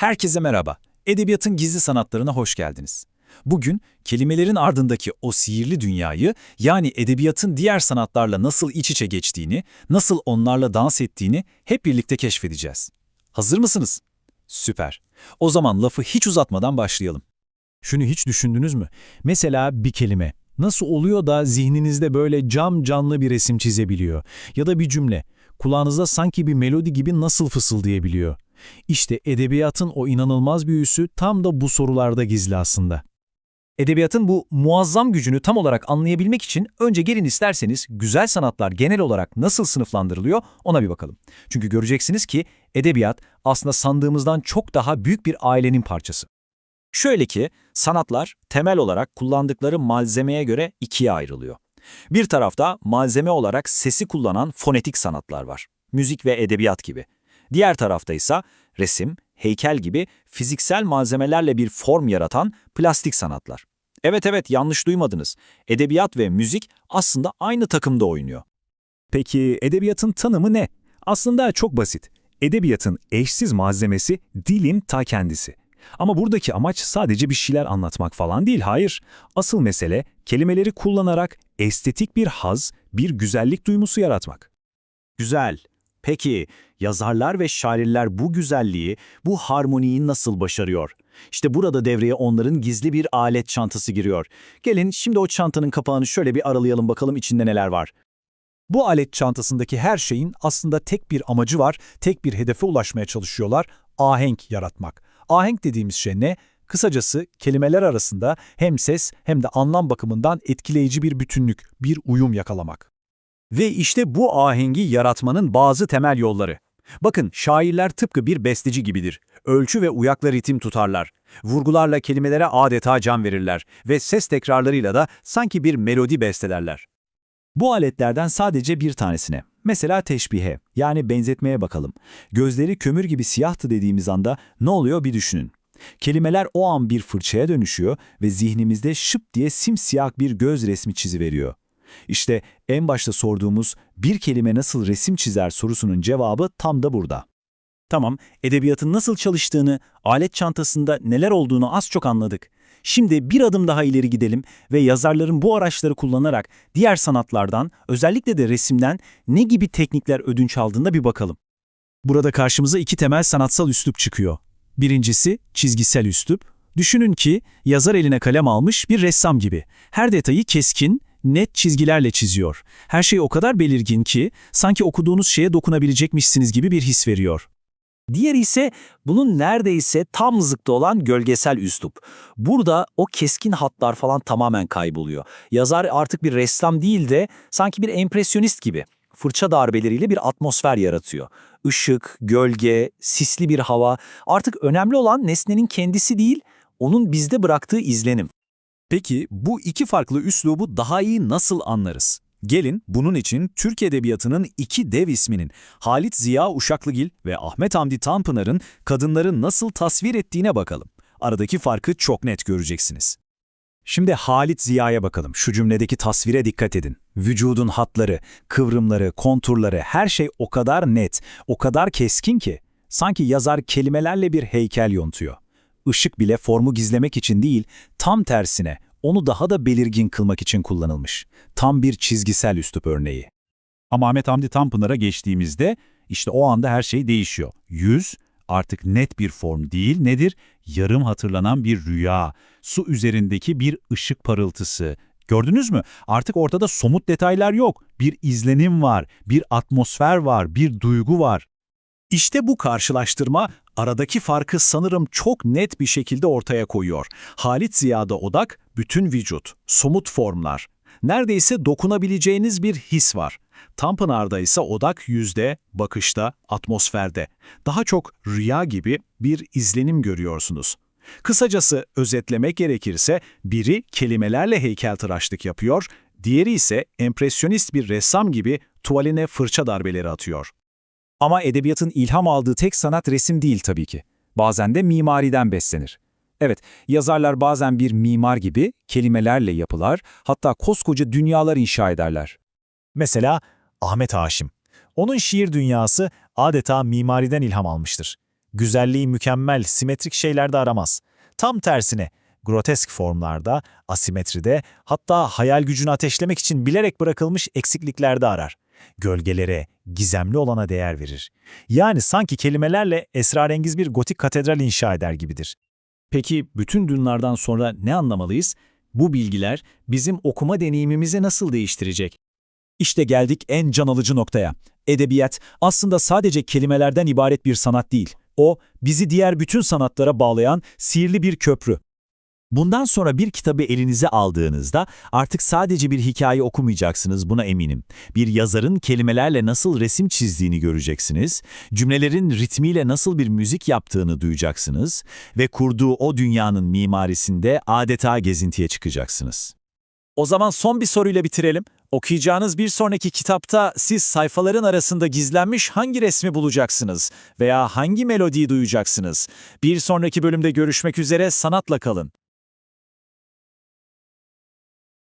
Herkese merhaba. Edebiyatın gizli sanatlarına hoş geldiniz. Bugün kelimelerin ardındaki o sihirli dünyayı, yani edebiyatın diğer sanatlarla nasıl iç içe geçtiğini, nasıl onlarla dans ettiğini hep birlikte keşfedeceğiz. Hazır mısınız? Süper. O zaman lafı hiç uzatmadan başlayalım. Şunu hiç düşündünüz mü? Mesela bir kelime. Nasıl oluyor da zihninizde böyle cam canlı bir resim çizebiliyor? Ya da bir cümle. Kulağınızda sanki bir melodi gibi nasıl fısıldayabiliyor? İşte edebiyatın o inanılmaz büyüsü tam da bu sorularda gizli aslında. Edebiyatın bu muazzam gücünü tam olarak anlayabilmek için önce gelin isterseniz güzel sanatlar genel olarak nasıl sınıflandırılıyor ona bir bakalım. Çünkü göreceksiniz ki edebiyat aslında sandığımızdan çok daha büyük bir ailenin parçası. Şöyle ki, sanatlar temel olarak kullandıkları malzemeye göre ikiye ayrılıyor. Bir tarafta malzeme olarak sesi kullanan fonetik sanatlar var. Müzik ve edebiyat gibi. Diğer tarafta ise resim, heykel gibi fiziksel malzemelerle bir form yaratan plastik sanatlar. Evet evet yanlış duymadınız. Edebiyat ve müzik aslında aynı takımda oynuyor. Peki edebiyatın tanımı ne? Aslında çok basit. Edebiyatın eşsiz malzemesi dilin ta kendisi. Ama buradaki amaç sadece bir şeyler anlatmak falan değil, hayır. Asıl mesele kelimeleri kullanarak estetik bir haz, bir güzellik duygusu yaratmak. Güzel. Peki yazarlar ve şairler bu güzelliği, bu harmoniyi nasıl başarıyor? İşte burada devreye onların gizli bir alet çantası giriyor. Gelin şimdi o çantanın kapağını şöyle bir aralayalım bakalım içinde neler var. Bu alet çantasındaki her şeyin aslında tek bir amacı var, tek bir hedefe ulaşmaya çalışıyorlar, ahenk yaratmak. Ahenk dediğimiz şey ne? Kısacası kelimeler arasında hem ses hem de anlam bakımından etkileyici bir bütünlük, bir uyum yakalamak. Ve işte bu ahengi yaratmanın bazı temel yolları. Bakın şairler tıpkı bir besteci gibidir. Ölçü ve uyakla ritim tutarlar. Vurgularla kelimelere adeta can verirler ve ses tekrarlarıyla da sanki bir melodi bestelerler. Bu aletlerden sadece bir tanesine, mesela teşbihe yani benzetmeye bakalım. Gözleri kömür gibi siyahtı dediğimiz anda ne oluyor bir düşünün. Kelimeler o an bir fırçaya dönüşüyor ve zihnimizde şıp diye simsiyah bir göz resmi çiziveriyor. İşte en başta sorduğumuz bir kelime nasıl resim çizer sorusunun cevabı tam da burada. Tamam, edebiyatın nasıl çalıştığını, alet çantasında neler olduğunu az çok anladık. Şimdi bir adım daha ileri gidelim ve yazarların bu araçları kullanarak diğer sanatlardan, özellikle de resimden ne gibi teknikler ödünç aldığında bir bakalım. Burada karşımıza iki temel sanatsal üslup çıkıyor. Birincisi çizgisel üslup. Düşünün ki yazar eline kalem almış bir ressam gibi. Her detayı keskin, net çizgilerle çiziyor. Her şey o kadar belirgin ki sanki okuduğunuz şeye dokunabilecekmişsiniz gibi bir his veriyor. Diğeri ise bunun neredeyse tam zıttı olan gölgesel üslup. Burada o keskin hatlar falan tamamen kayboluyor. Yazar artık bir ressam değil de sanki bir empresyonist gibi. Fırça darbeleriyle bir atmosfer yaratıyor. Işık, gölge, sisli bir hava. Artık önemli olan nesnenin kendisi değil, onun bizde bıraktığı izlenim. Peki bu iki farklı üslubu daha iyi nasıl anlarız? Gelin bunun için Türk Edebiyatı'nın iki dev isminin Halit Ziya Uşaklıgil ve Ahmet Hamdi Tanpınar'ın kadınları nasıl tasvir ettiğine bakalım. Aradaki farkı çok net göreceksiniz. Şimdi Halit Ziya'ya bakalım. Şu cümledeki tasvire dikkat edin. Vücudun hatları, kıvrımları, konturları her şey o kadar net, o kadar keskin ki sanki yazar kelimelerle bir heykel yontuyor. Işık bile formu gizlemek için değil, tam tersine onu daha da belirgin kılmak için kullanılmış. Tam bir çizgisel üslup örneği. Ama Ahmet Hamdi Tanpınar'a geçtiğimizde işte o anda her şey değişiyor. Yüz artık net bir form değil nedir? Yarım hatırlanan bir rüya, su üzerindeki bir ışık parıltısı. Gördünüz mü? Artık ortada somut detaylar yok. Bir izlenim var, bir atmosfer var, bir duygu var. İşte bu karşılaştırma aradaki farkı sanırım çok net bir şekilde ortaya koyuyor. Halit Ziya'da odak bütün vücut, somut formlar. Neredeyse dokunabileceğiniz bir his var. Tanpınar'da ise odak yüzde, bakışta, atmosferde. Daha çok rüya gibi bir izlenim görüyorsunuz. Kısacası özetlemek gerekirse biri kelimelerle heykeltıraşlık yapıyor, diğeri ise empresyonist bir ressam gibi tuvaline fırça darbeleri atıyor. Ama edebiyatın ilham aldığı tek sanat resim değil tabii ki. Bazen de mimariden beslenir. Evet, yazarlar bazen bir mimar gibi kelimelerle yapılar, hatta koskoca dünyalar inşa ederler. Mesela Ahmet Haşim. Onun şiir dünyası adeta mimariden ilham almıştır. güzelliği mükemmel, simetrik şeylerde aramaz. Tam tersine, grotesk formlarda, asimetride, hatta hayal gücünü ateşlemek için bilerek bırakılmış eksikliklerde arar. Gölgelere, gizemli olana değer verir. Yani sanki kelimelerle esrarengiz bir gotik katedral inşa eder gibidir. Peki bütün bunlardan sonra ne anlamalıyız? Bu bilgiler bizim okuma deneyimimizi nasıl değiştirecek? İşte geldik en can alıcı noktaya. Edebiyat aslında sadece kelimelerden ibaret bir sanat değil. O, bizi diğer bütün sanatlara bağlayan sihirli bir köprü. Bundan sonra bir kitabı elinize aldığınızda artık sadece bir hikaye okumayacaksınız buna eminim. Bir yazarın kelimelerle nasıl resim çizdiğini göreceksiniz, cümlelerin ritmiyle nasıl bir müzik yaptığını duyacaksınız ve kurduğu o dünyanın mimarisinde adeta gezintiye çıkacaksınız. O zaman son bir soruyla bitirelim. Okuyacağınız bir sonraki kitapta siz sayfaların arasında gizlenmiş hangi resmi bulacaksınız veya hangi melodiyi duyacaksınız? Bir sonraki bölümde görüşmek üzere sanatla kalın.